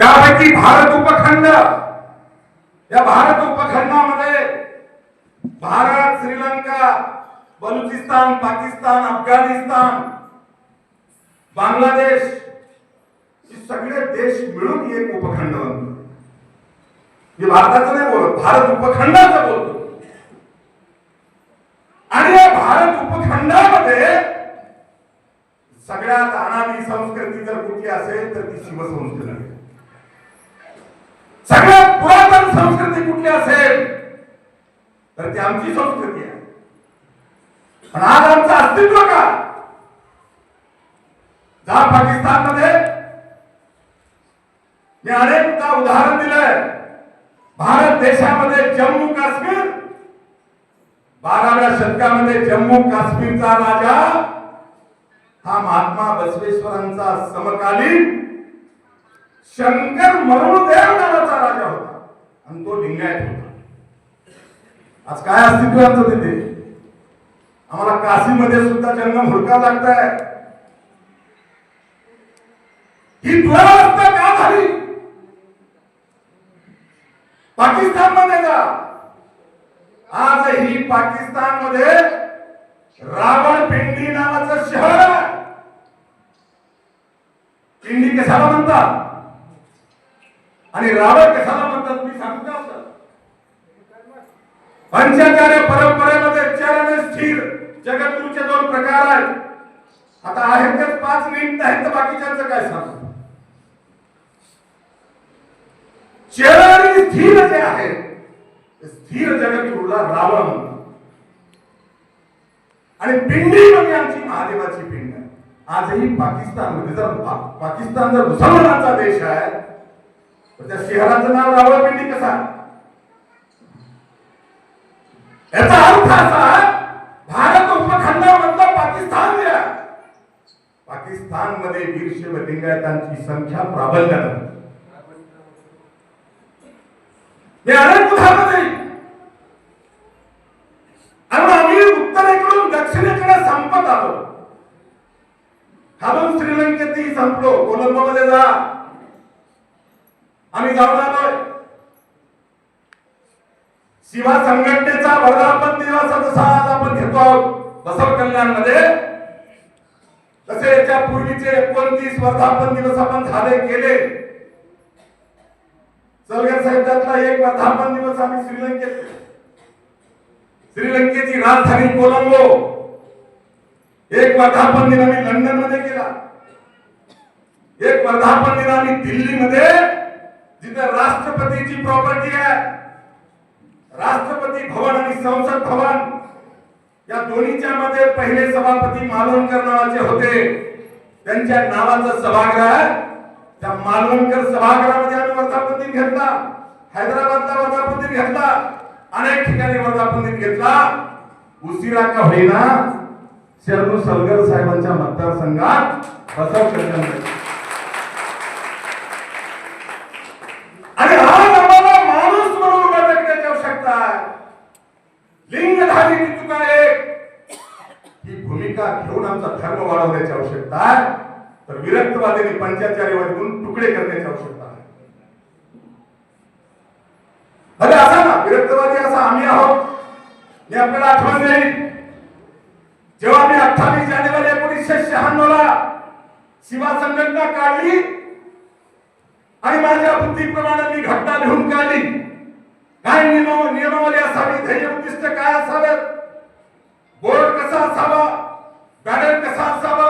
त्यापैकी भारत उपखंड. या भारत उपखंडामध्ये भारत श्रीलंका बलुचिस्तान पाकिस्तान अफगाणिस्तान बांगलादेश हे सगळे देश मिळून एक उपखंड बनतो. मी भारताचं नाही बोलत भारत उपखंडाचं बोलतो. आणि या भारत उपखंडामध्ये सगळ्यात अनादी संस्कृती जर कुठली असेल तर ती शिवसंस्कृती असेल तर ती आमची संस्कृती आहे. पण आज आमचं अस्तित्व का जा पाकिस्तानमध्ये. मी अनेकदा उदाहरण दिलंय. भारत देशामध्ये जम्मू काश्मीर बाराव्या शतकामध्ये जम्मू काश्मीरचा राजा हा महात्मा बसवेश्वरांचा समकालीन शंकर मरुळदेव आणि तो लिंगायत होता. आज काय अस्तित्व आहे आमचं तिथे? आम्हाला काशीमध्ये सुद्धा जन्म हुडका लागताय. ही दुरावस्था का झाली? पाकिस्तानमध्ये जा. आजही पाकिस्तानमध्ये रावणपिंडी नावाचं शहर आहे. पिंडी कशाला म्हणतात. आणि रावण कशाला म्हणतात मी सांगतो आपल्याला? पंचाचार्य परंपरेमध्ये चरण स्थिर जगद्गुरूचे दोन प्रकार आहेत. आता आहेत तर पाच मिनिट आहेत तर बाकीच्यांचं काय सांगतो चरण आणि स्थिर जे आहे स्थिर जगद्गुरूला रावण म्हणतात. आणि पिंडी म्हणजे आमची महादेवाची पिंड. आहे आजही पाकिस्तानमध्ये जर पाकिस्तान जर मुसलमानांचा देश त्या शहराचं नाव रावळपिंडी कसा? याचा अर्थ असा भारत उपखंडामधलं पाकिस्तान जे आहे. पाकिस्तानमध्ये वीर लिंगायतांची संख्या प्राबल्यानं मी अनेक उदाहरणं देईन आणि आम्ही उत्तरेकडून दक्षिणेकडे संपत आलो. खालून श्रीलंकेतही संपलो. कोलंबो मध्ये जा. आम्ही जाऊन आलोय. शिवा संघटनेचा वर्धापन दिवस जसा आज आपण घेतो आहोत. बसव कल्याणमध्ये. तसे याच्या पूर्वीचे एकोणतीस वर्धापन दिवस आपण झाले केले सलगर साहित्यातला एक वर्धापन दिवस आम्ही श्रीलंकेत श्रीलंकेची राजधानी कोलंबो. एक वर्धापन दिन आम्ही लंडनमध्ये केला. एक वर्धापन दिन आम्ही दिल्लीमध्ये जिथे राष्ट्रपतीची प्रॉपर्टी आहे राष्ट्रपती भवन आणि संसद भवन या दोन्हीच्या मध्ये पहिले सभापती मालवणकर नावाचे होते. त्यांच्या नावाचं सभागृह आहे त्या मालवणकर सभागृहामध्ये आम्ही वर्धापनदिन घेतला. हैदराबादला वर्धापनदिन घेतला. अनेक ठिकाणी वर्धापनदिन घेतला. उशिरा का होईना शरणू सलगर साहेबांच्या मतदारसंघात बसव करण्यात आणि आज आम्हाला माणूस म्हणून उभा टाकण्याची आवश्यकता आहे लिंगधारी की चुका एक ही भूमिका घेऊन आमचा धर्म वाढवण्याची आवश्यकता आहे. तर विरक्तवादी पंचाचार्यवादी म्हणून तुकडे करण्याची आवश्यकता आहे. अरे असा ना विरक्तवादी असा आम्ही आहोत. मी आपल्याला आठवण देईल जेव्हा मी अठ्ठावीस जानेवारी एकोणीसशे शहाण्णव ला शिवा संघटना काढली आणि माझ्या बुद्धीप्रमाणे मी घटना लिहून काढली. काय नियम नियमावली असावी ध्येय उद्दिष्ट काय असावेत बोर्ड कसा असावा? कारण कसा असावा?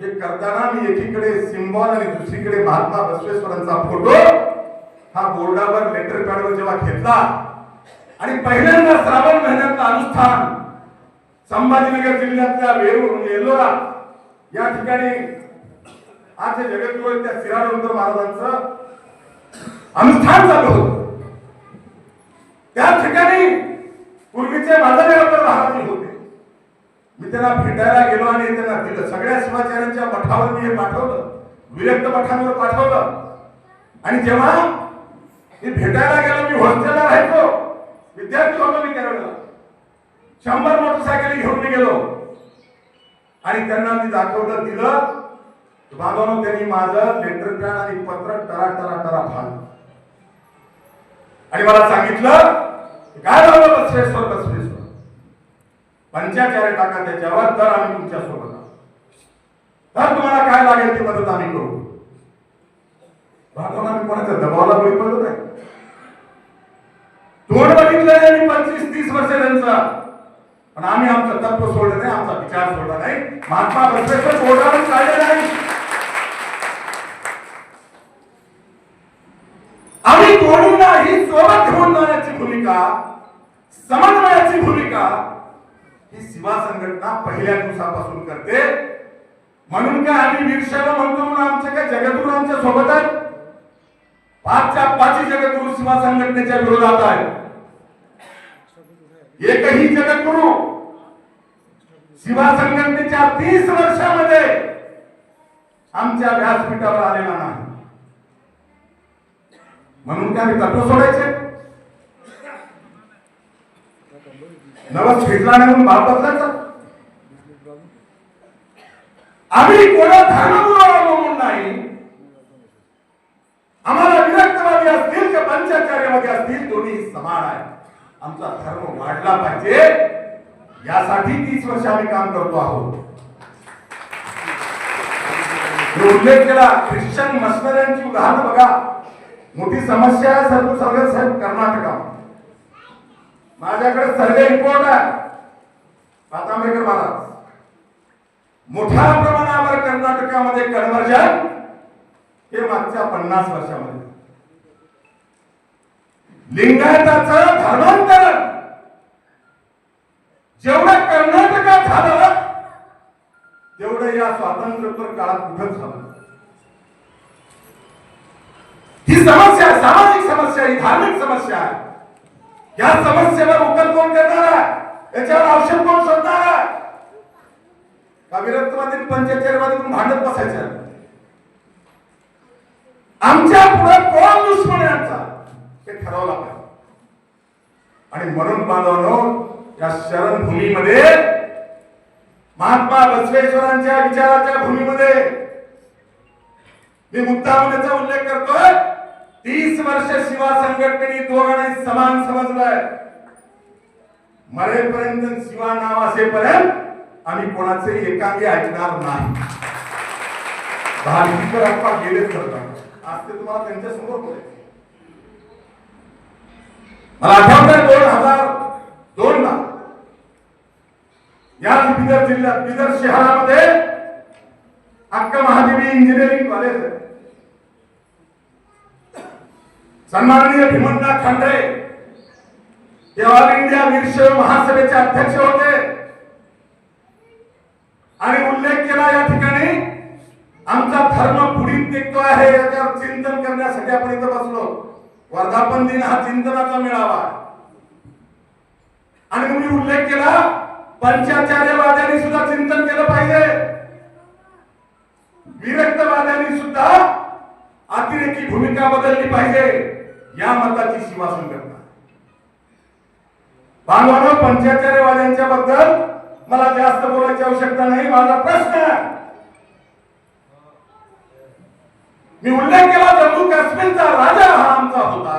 हे करताना मी एकीकडे सिम्बॉल आणि दुसरीकडे महात्मा बसवेश्वरांचा फोटो हा बोर्डावर लेटर पॅडवर जेव्हा घेतला आणि पहिल्यांदा श्रावण महिन्यातलं अनुष्ठान संभाजीनगर जिल्ह्यातल्या वेरूळ येलोरा या ठिकाणी आज जे जगद्गुरू त्या शिराडोंकर महाराजांचं अनुष्ठान चालू होत. त्या ठिकाणी पूर्वीचे माझा महाराज होते. मी त्यांना भेटायला गेलो आणि त्यांना दिलं सगळ्या शिवाचार्यांच्या मठावर मी हे पाठवलं. विरक्त मठांवर पाठवलं. आणि जेव्हा मी भेटायला गेलो मी हॉस्टेलला राहायचो. विद्यार्थी होतो मी त्यावेळेला शंभर मोटरसायकल घेऊन मी गेलो. आणि त्यांना मी दाखवलं दिलं. बाबांनो त्यांनी माझं लेटर पॅड आणि पत्र टरा भाग आणि मला सांगितलं काय लावलं बसवेश्वर बसवेश्वर पंचाचार्य टाका त्याच्यावर तर आम्ही तुमच्यासोबत तर तुम्हाला काय लागेल ती मदत आम्ही करू. भागवून आम्ही कोणाच्या दबावाला बळी पडलो नाही. तोंड बघितलं त्यांनी पंचवीस तीस वर्ष त्यांचा. पण आम्ही आमचं तत्व सोडलं नाही आमचा विचार सोडला नाही. महात्मा बसवेश्वर बोटावर काढले नाही. आम्ही कोणीला ही सोबत घेऊन जाण्याची भूमिका समन्वयाची भूमिका ही शिवा संघटना पहिल्या दिवसापासून करते. म्हणून काय आम्ही वीरशैव म्हणतो म्हणून आमचे काय जगद्गुरू आमच्यासोबत आहेत? पाचच्या पाचही जगद्गुरू शिवा संघटनेच्या विरोधात आहेत. एकही जगद्गुरू शिवा संघटनेच्या तीस वर्षामध्ये आमच्या व्यासपीठावर आलेला नाही. म्हणून काय आम्ही तत्व सोडायचे? नवस फिरला नाही म्हणून भाव बदलायचा. आम्ही कोणा धर्मगुरू अवलंबून नाही. आम्हाला विरक्तवादी असतील का पंचाचार्यवादी असतील दोन्ही समान आहे आमचा धर्म वाढला पाहिजे. यासाठी तीस वर्ष आम्ही काम करतो आहोत. मी उल्लेख केला ख्रिश्चन मशनऱ्यांची उदाहरण बघा. मोठी समस्या आहे सर्व सगळे साहेब कर्नाटकामध्ये माझ्याकडे सर्वे रिपोर्ट आहे. पातांबेकर महाराज मोठ्या प्रमाणावर कर्नाटकामध्ये कन्वर्जन हे मागच्या पन्नास वर्षामध्ये. लिंगायताच धर्मांतरण. जेवढं कर्नाटकात झालं तेवढं या स्वातंत्र्योत्तर काळात कुठं झालं? ही समस्या सामाजिक समस्या ही धार्मिक समस्या आहे. या समस्येवर उकल कोण करणार आहे? याच्यावर औषध कोण शोधणार आहे? का विरक्तवादी पंचायतवादी भांडत बसायचं? आमच्या पुढे कोण दुश्मन यांचा हे ठरवला पाहिजे आणि म्हणून बांधवनो या शरण भूमीमध्ये महात्मा बसवेश्वरांच्या विचाराच्या भूमीमध्ये मी मुद्दाम त्याचा उल्लेख करतोय. तीस वर्ष शिवा संघटनेने दोघांनाही समान समजलंय. मरेपर्यंत शिवा नाव असेपर्यंत आम्ही कोणाचे एकांगी ऐकणार नाही. भारतीकर अप्पा गेलेच करतात आज ते तुम्हाला त्यांच्यासमोर बोलायचे मला आठवतंय दोन हजार दोन ला याच बिदर जिल्ह्यात बिदर शहरामध्ये अक्का महादेवी इंजिनिअरिंग कॉलेज आहे. सन्माननीय भीमन्ना खांडे ते ऑल इंडिया वीरशैव महासभेचे अध्यक्ष होते. आणि उल्लेख केला या ठिकाणी आमचा धर्म पुढील निघतो आहे याच्यावर चिंतन करण्यासाठी आपण इथं बसलो. वर्धापन दिन हा चिंतनाचा मेळावा आणि मी उल्लेख केला पंचाचार्यवाद्यांनी सुद्धा चिंतन केलं पाहिजे. विरक्तवाद्यांनी सुद्धा अतिरेकी भूमिका बदलली पाहिजे. या मताची शिवा करता बांधवांना पंचाचार्यवाद्यांच्या बद्दल मला जास्त बोलायची आवश्यकता नाही. माझा प्रश्न मी उल्लेख केला जम्मू काश्मीरचा राजा हा आमचा होता.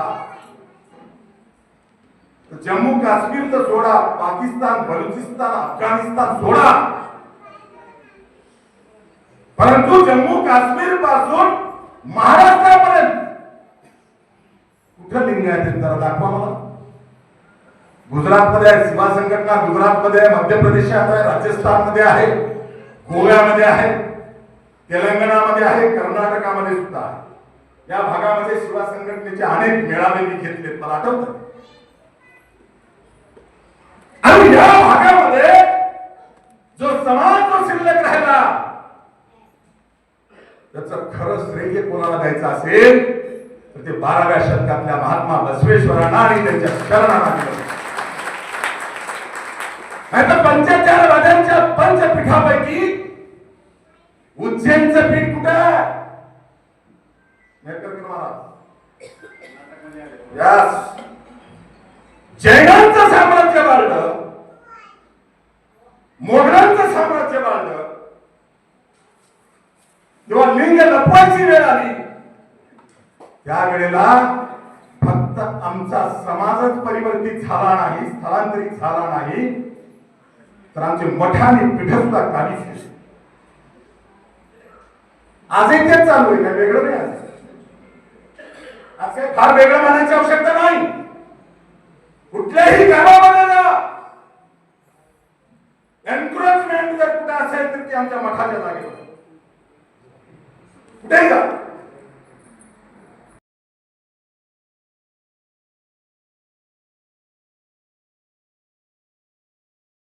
जम्मू काश्मीर तर सोडा पाकिस्तान बलुचिस्तान अफगाणिस्तान सोडा. परंतु जम्मू काश्मीरपासून महाराष्ट्र कुठं लिंग जरा दाखवा मला गुजरातमध्ये आहे सीमा संघटना गुजरातमध्ये आहे मध्य प्रदेशात आहे राजस्थान आहे गोव्यामध्ये आहे तेलंगणामध्ये आहे कर्नाटकामध्ये सुद्धा आहे. या भागामध्ये शिवा संघटनेचे अनेक मेळावे मी घेतलेत मला आठवत. आणि या भागामध्ये जो समाज जो शिल्लक राहिला त्याच खरं श्रेय कोणाला द्यायचं असेल? तर ते बाराव्या शतकातल्या महात्मा बसवेश्वरांना आणि त्यांच्या शरणांना दिलं नाही तर पंचाचारवाद्यांच्या पंचपीठापैकी उज्जैनचं पीठ कुठं आहे? महाराज जैनांचं साम्राज्य वाढलं. मोगलांचं साम्राज्य वाढलं. तेव्हा लिंग लपवायची वेळ आली. त्यावेळेला फक्त आमचा समाजच परिवर्तित झाला नाही स्थलांतरित झाला नाही तर आमचे मठाने पिढ्या सुद्धा आजही तेच चालू आहे काय वेगळं नाही आज. आज काही फार वेगळं म्हणायची आवश्यकता नाही.